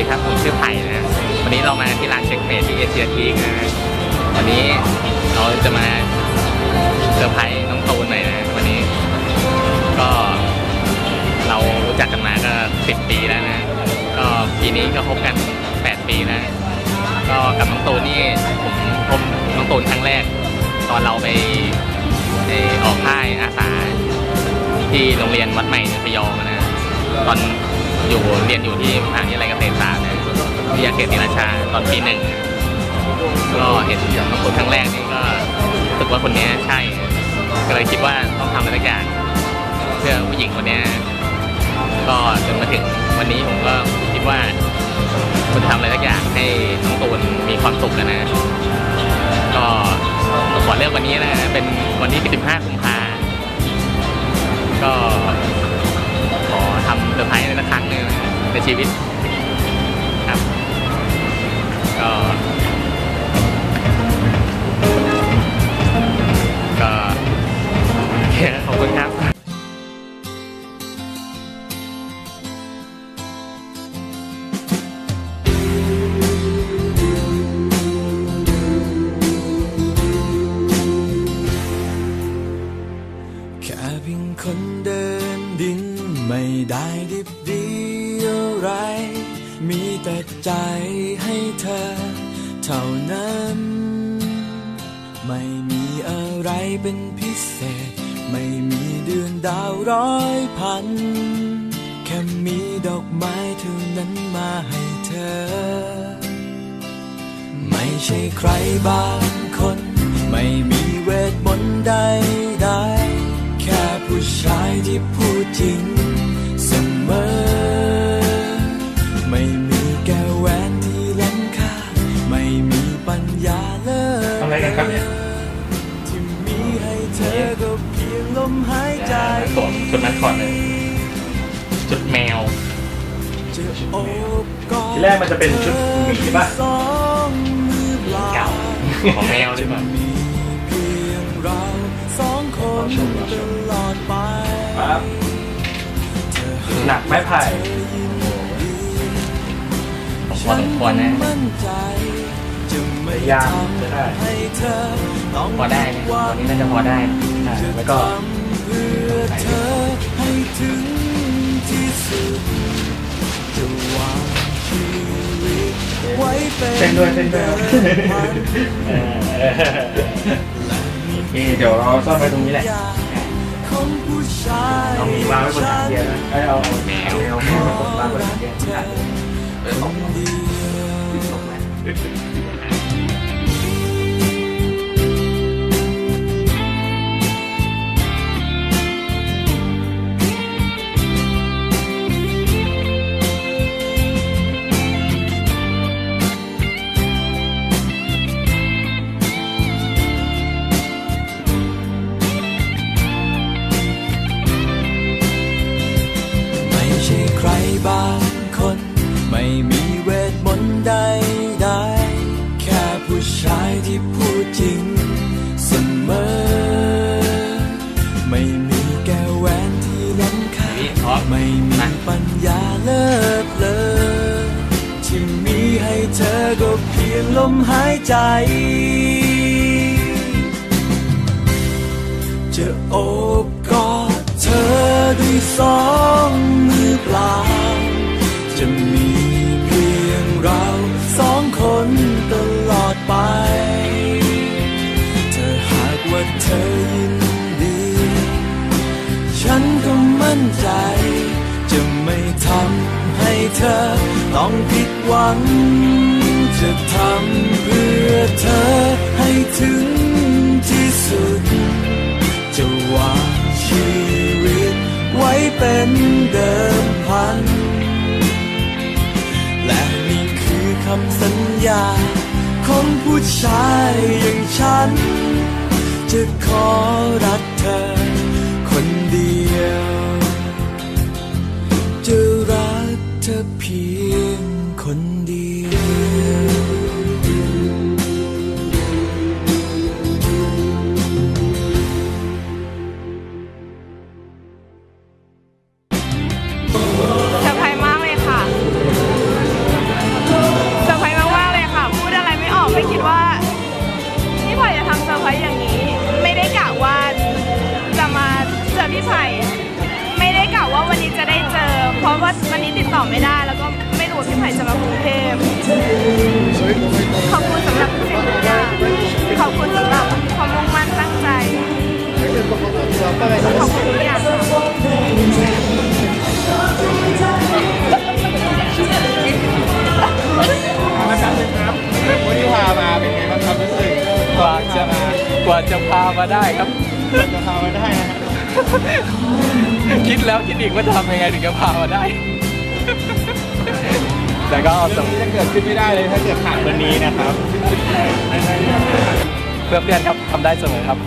ดีครับ ผมชื่อไผ่นะ วันนี้เรามาที่ร้านเช็คเมดที่เอเชียทีกนะ วันนี้เราจะมาเซอร์ไพรส์น้องตูนหน่อยนะ วันนี้ ก็เรารู้จักกันมาก็สิบปีแล้วนะ ก็ปีนี้ก็คบกันแปดปีแล้ว ก็กับน้องตูนนี่ผมพบน้องตูนครั้งแรก ตอนเราไปไปออกค่ายอาสาที่โรงเรียนวัดใหม่พยองนะ ตอน อยู่เรียนอยู่ที่มหาวิทยาลัยเกษตรศาสตร์วิทยาเขตศรีราชาตอนปีหนึ่งก็เห็นน้องตูนครั้งแรกนี่ก็รู้สึกว่าคนนี้ใช่ ก็เลยคิดว่าต้องทำอะไรสักอย่างเพื่อผู้หญิงคนนี้ก็จนมาถึงวันนี้ผมก็คิดว่าคุณทำอะไรสักอย่างให้น้องตูนมีความสุขนะ ก็ขอเลือกวันนี้นะ เป็นวันที่ 15 กุมภาก็ ทำเซอร์ไพรส์ในครั้งหนึ่งในชีวิตครับก็ก็ ได้ดิบดีอะไร มีแต่ใจให้เธอ เท่านั้น ไม่มีอะไรเป็นพิเศษ ไม่มีเดือนดาวร้อยพัน แค่มีดอกไม้เท่านั้นมาให้เธอ ไม่ใช่ใครบางคน ไม่มีเวทมนต์ใดใดๆแค่ผู้ชายที่พูดจริง วมชุดมัสคอตเลยชุดแมวจะโอบกอดทีแรกมันจะเป็นชุดหมีป่ะสองมือเปล่าเก่าของแมวหรือเปล่ามีเพียงเราสองคนตลอดไปปั๊บเธอหนักไม้ไผ่ผมพอสมควรนะมั่นใจจะไม่พยายามทจะได้ำให้เธอต้องพอได้นะวันนี้น่าจะพอได้นะอ่าแล้วก็ เป็นเต้นด้วยเต้นด้วยเออโอเคเดี๋ยวเราซ่อนไว้ตรงนี้แหละเอามีวางไว้บนถังเกียร์นะเอ้ยเอาเอาแมวแมวแมววางบนถังเกียร์อะเออของเดียวไม่ บางคน ไม่มีเวทมนต์ใดใดๆแค่ผู้ชายที่พูดจริงเสมอ ไม่มีแก้วแหวนที่ล้ำค่าไม่มีปัญญาเลิศเลอที่มีให้เธอก็เพียงลมหายใจ จะโอบกอดเธอด้วยสอง เราสองคนตลอดไป เธอหากว่าเธอยินดี ฉันก็มั่นใจ จะไม่ทำให้เธอต้องผิดหวัง จะทำเพื่อเธอให้ถึงที่สุด จะวางชีวิตไว้เป็นเดิมพันำสัญญา ของผู้ชายอย่างฉัน จะขอรักเธอ คนเดียว จะรักเธอเพียงคนเดียว ต่อไม่ได้ แล้วก็ไม่รู้ว่าพี่ไผ่จะมากรุงเทพขอบคุณสำหรับทุกสิ่งทุกอย่างขอบคุณสำหรับความมุ่งมั่นตั้งใจขอบคุณทุกอย่างค่ะวันที่พามาเป็นไงบ้างครับรู้สึกกว่าจะกว่าจะพามาได้ครับจะพามาได้นะฮะ คิดแล้วคิดอีกว่าจะทำยังไงถึงจะพามาได้ แต่ก็เอาเรื่องนี้จะเกิดขึ้นไม่ได้เลยถ้าเกิดขาดวันนี้นะครับ เพื่อนเพื่อนครับทำได้เสมอครับ